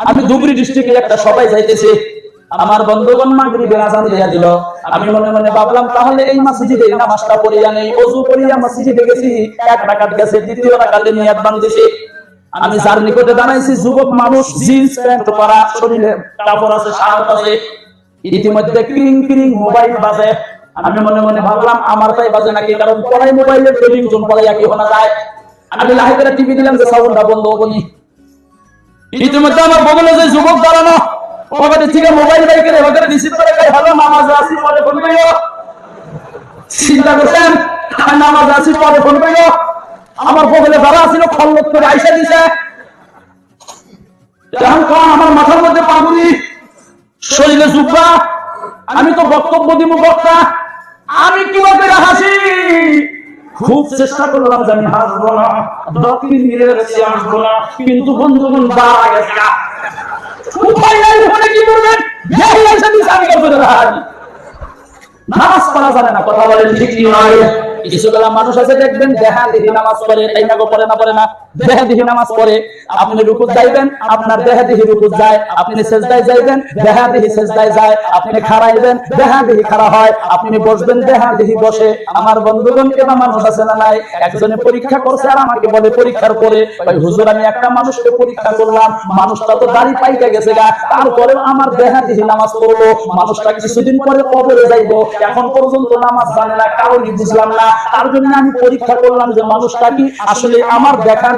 আমি ধুবড়ি ডিস্ট্রিক্টে একটা সবাই যাইতেছি। আমার বন্ধুগণ মাগরিবের আজান দিয়া দিল। আমি মনে মনে ভাবলাম, তাহলে এই মসজিদে নামাজটা পড়িয়া নেই। ওযু করিয়া মসজিদে গেছি, এক রাকাত গেছে, দ্বিতীয় রাকাতে নিয়াত বান্ধিছি আমি যার নিকটে দাঁড়াইছি, যুবক মানুষ, জিন্স প্যান্ট পরা, শরীরে কাপড় আছে, শার্ট আছে। ইতিমধ্যে ক্রিং ক্রিং মোবাইল বাজে। আমি মনে মনে ভাবলাম, আমার তাই বাজে নাকি? কারণ পড়াই মোবাইলের টেলিভিশন পড়াইয়া কি শোনা যায়। আমি লাহে করে টিভি দিলাম যে, সাউন্ডটা বন্ধ হবনি ইতিমধ্যে আমার বগলে যে যুবক দাঁড়ানো ওখানে থেকে মোবাইল বাই করে রিসিভ করে কই হ্যালো, নামাজ আসি পরে ফোন কইও চিন্তা করছেন? আমি নামাজ আসি পরে ফোন কইও আমার বগলে যারা আছিল খল্লত করে আইসা দিছে। এখন কোন আমার মাথার মধ্যে পাগুলি শরীরে জুব্বা, আমি তো বক্তব্য দিব বক্তা, আমি কি কীভাবে হাসি? খুব চেষ্টা করলাম যে আমি হাসবো না, দক্ষিণ মিলে রেখেছি আসব না, কিন্তু বন্ধুগণ বাড়া গেছে। নাই ওখানে কি করবেন নামাজ পড়া জানে না, কথা বলেন ঠিক নয়। কিছু মানুষ আছে, দেখবেন দেহা দেখি নামাজ পড়ে, তাই না পড়ে না পড়ে না। দেহা দিহি নামাজ পড়ে আপনি যাইবেন, আপনার দেহা দিহি রুকুত যায়, আপনি সেজদায় যাইবেন দেহা দিহি সেজদায় যায়, আপনি খাড়াইবেন দেহা দিহি খাড়া হয়, আপনি বসবেন দেহা দিহি বসে। আমার বন্ধুগণ কেনা মানুষ আছে না নাই? একজনে পরীক্ষা করছে আর আমাকে বলে পরীক্ষার হুজুর, আমি একটা মানুষকে পরীক্ষা করলাম, মানুষটা তো দাড়ি পাইকা গেছে গা তারপরে আমার দেহা দিহি নামাজ পড়ল, মানুষটা কিছুদিন পরে কবরে যাইবো, এখন পর্যন্ত নামাজ জানে না, কারণই বুঝলাম না। তার জন্য আমি পরীক্ষা করলাম যে মানুষটা কি আসলে আমার দেখা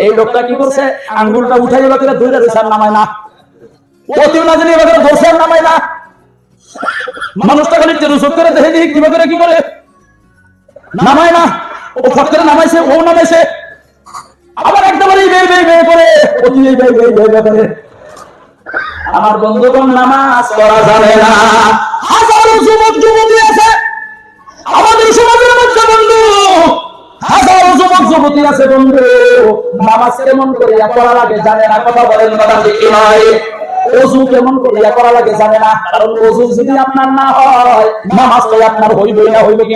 এই লোকটা কি করছে? আঙ্গুলটা উঠাই করে ধরে রইছে আর নামায় না। অতিও না জানি এবার ধরছে আর নামায় না। মানুষটা খালি তেরুসত করে, দেখে দেখি কীভাবে করে, কি করে। নামায় না। ও ফট নামাইছে, ও নামাইছে। আবার একদমই বে বে বে করে। অতি বে বে বে বে করে আমার বন্ধুগণ, নামাজ পড়া যাবে না। হাজারো যুবক, যুবতী আছে। আমাদের সমাজের মধ্যে বন্ধু হাজারো যুবক যুবতী আছে বন্ধু। নামাজ কেমন করিয়া পড়া লাগে জানে না, কথা বলেন কথা ঠিক নয় অজু কেমন করিয়া করা লাগে জানে না, কারণ অজু যদি আপনার না হয়, নামাজ তো আপনার হইবে না, হইবে কি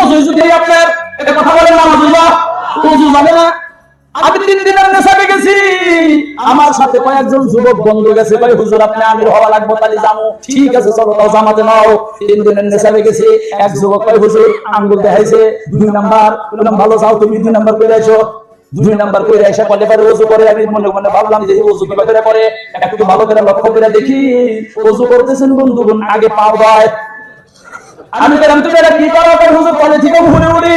অজু যদি আপনার কথা বলেন না আমি তিন দিনের নেশাবে গেছি। আমার সাথে কয়েকজন যুবক বন্ধু গেছে। ভাই হুজুর, আপনি আমির হওয়া তাহলে ঠিক আছে, চলো, তাও জামাতে নাও। তিন দিনের নেশাবে গেছি। এক যুবক হুজুর, আঙ্গুল দেখাইছে। দুই নাম্বার। বললাম ভালো, যাও তুমি দুই নাম্বার করে আইসো দুই নাম্বার করে এসে পরে করে। আমি মনে মনে ভাবলাম যে ওজু কীভাবে করে একটু ভালো করে লক্ষ্য করে দেখি। ওজু করতেছেন বন্ধুগণ, আগে পাও আমি বললাম, তুমি কি করো? হুজুর কলে থেকে উড়ে উড়ে।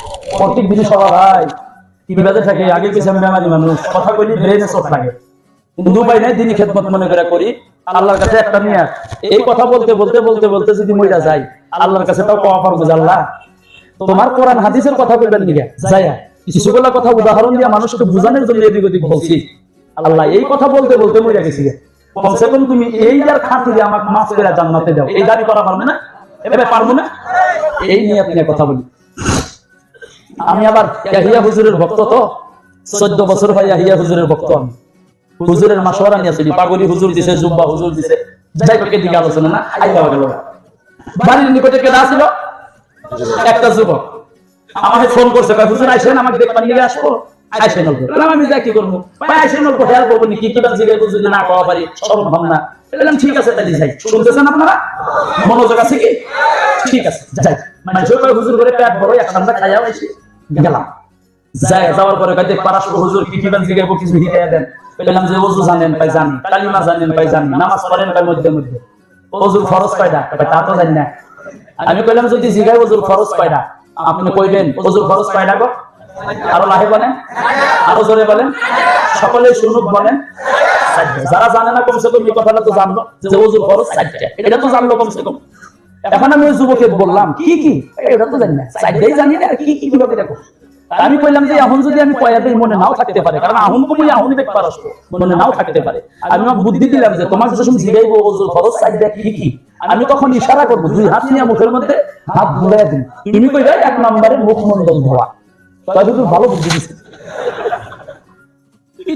প্রত্যেক দিনই সবার ভাই বেঁধে থাকে, আগে পিছনে বেমারি মানুষ। কথা ব্রেনে উদাহরণ দিয়ে মানুষকে বোঝানোর জন্য এদিক ওদিক বলছি। আল্লাহ, এই কথা বলতে বলতে মইরা গেছি কমসে কম তুমি এই যার খাতিরে আমাকে মাফ করে জান্নাতে দাও। এই দাবি করা পারবে না? এভাবে পারব না? এই নিয়ে আপনি কথা বলি। আমি আবার ইয়াহিয়া হুজুরের ভক্ত তো। চোদ্দ বছর হয় ইয়াহিয়া হুজুরের ভক্ত আমি। হুজুরের মাসওয়ারা নিয়ে আসলি, পাগলি হুজুর দিছে জুব্বা হুজুর দিছে। যাই হোক, এদিকে আলোচনা না আই বাবা গেল বাড়ির নিকটে কে আসলো একটা যুবক। আমাকে ফোন করছে, কয়, হুজুর, আইসেন, আমাকে দেখবার নিয়ে আসব? আইসেন অল্প। আমি যাই, কি করব? ভাই আইসেন অল্প করব নি, কি কিবা জিগে যদি না কওয়া পারি সরম হন না। বললাম, ঠিক আছে তাহলে যাই। শুনতেছেন আপনারা? মনোযোগ আছে কি? ঠিক আছে, যাই। মানে কয় হুজুর করে পেট বড় এক খাইয়াও আইসি গেলাম। যাই যাওয়ার পরে দেখ পারাশর হুজুর কি কিবা জিগে কিছু হিদায়া দেন। বললাম যে ওযু জানেন পাই জানি কালিমা জানেন পাই জানি নামাজ পড়েন পাই মধ্যে মধ্যে। ওজুর খরচ কয়টা? কয়, তা তো জানি না। আমি কইলাম যদি জিগাই ওজুর খরচ কয়টা? আপনি কইবেন ওজুর খরচ কয়টা গো? আরও লাহে বলেন আরও জোরে বলেন সকলে শুনুক বলেন। যারা জানে না কমসে কম এই কথাটা তো জানলো যে ওজুর খরচ চারটে। এটা তো জানলো কমসে কম। এখন আমি ওই যুবকে বললাম, কি কি? এটা তো জানি না। চারটেই জানি না কি কি কীভাবে দেখো। আমি কইলাম যে এখন যদি আমি কয়া দিই, মনে নাও থাকতে পারে। কারণ আহুন কমই আহুন দেখতে পারস মনে নাও থাকতে পারে। আমি আমার বুদ্ধি দিলাম যে, তোমার যখন জিগাইবো ওজুর খরচ চারটে কি কি? আমি তখন ইশারা করব, দুই হাত নিয়ে মুখের মধ্যে হাত ঘুরাই দিন তুমি কইবে, এক নম্বরে মুখমন্ডল ধোয়া। তাই শুধু ভালো বুদ্ধি দিচ্ছে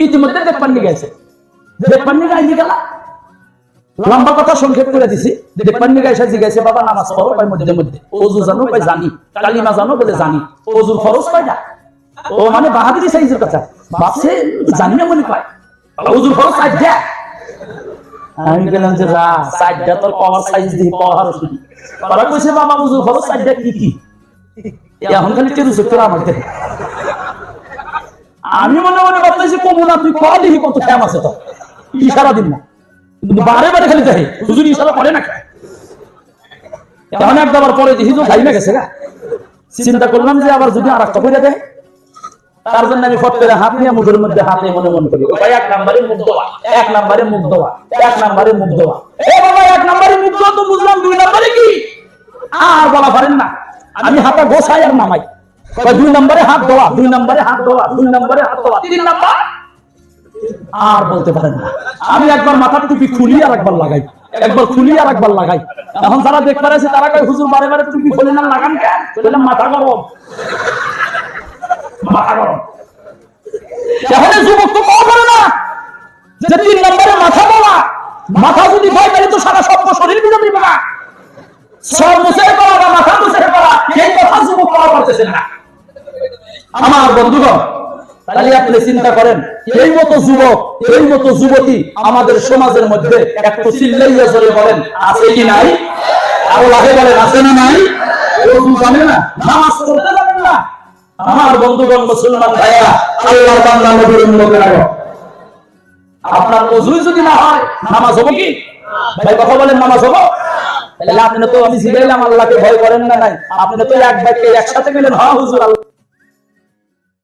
ইতিমধ্যে দেখবার নিয়ে গেছে। দেখবার নিয়ে গাইলি গেলা। লম্বা কথা সংক্ষেপ করে দিছি। দেখবার নিয়ে গাইসা জিগাইছে বাবা নামাজ পড়ো কয় মধ্যে মধ্যে। ওজু জানো কয় জানি। কালিমা জানো বলে জানি। ওজুর খরচ কয় না। ও মানে বাহাদুরি সাইজের কথা। বাপসে জানি না মনে ওজুর খরচ সাইজ দেয়। আমি গেলাম যে, রা সাইডটা তোর কভার সাইজ দিয়ে পাওয়ার শুনি। ওরা কইছে, বাবা ওজুর খরচ সাইডটা কি কি? এখন খালি টেরু সেক্টর আমার আমি মনে মনে ভাবতেছি, কমু না, তুই করা দেখি কত ক্যাম আছে তো ইশারা দিন না? কিন্তু বারে বারে খালি হুজুর ইশারা করে না? তখন একবার পরে তো গাইমে গেছে চিন্তা করলাম যে আবার যদি আর একটা করে দেয়। তার জন্য আমি ফট হাত নিয়ে মুখের মধ্যে হাতে মনে মনে করি। এক নাম্বারে মুখ দেওয়া। এক নাম্বারে মুখ দেওয়া। এক নাম্বারে মুখ দেওয়া। এক নাম্বারে মুখ দেওয়া তো বুঝলাম, দুই নাম্বারে কি? আর বলা পারেন না। আমি হাতে গোসাই আর নামাই। দুই নম্বরে হাত দেওয়া, দুই নম্বরে হাত দেওয়া, দুই নম্বরে হাত দেওয়া, তিন নাম্বার? আর বলতে পারেন না। আমি একবার মাথার টুপি খুলি আর একবার লাগাই। একবার খুলি আর একবার লাগাই। এখন যারা দেখতে আছে, তারা কয়, হুজুর বারে বারে টুপি খুলে না, লাগান কেন মাথা গরম। মাথা গরম। আমার বন্ধুগণ তাহলে আপনি চিন্তা করেন এই মতো যুবক এই মতো যুবতী আমাদের সমাজের মধ্যে একটু চিল্লাইয়া জোরে বলেন আছে কি নাই? আরও লাগে বলেন আছে না নাই? জানে না নামাজ পড়তে জানেন না। আমার বন্ধুগণ মুসলমান ভাইয়া আল্লাহর বান্দা নবীর লোকেরা আপনার অজুই যদি না হয় নামাজ হব কি? ভাই কথা বলেন নামাজ হব? তাহলে আপনি তো আমি জিগাইলাম আল্লাহকে ভয় করেন না নাই। আপনি তো এক ভাইকে একসাথে গেলেন হ্যাঁ হুজুর আল্লাহ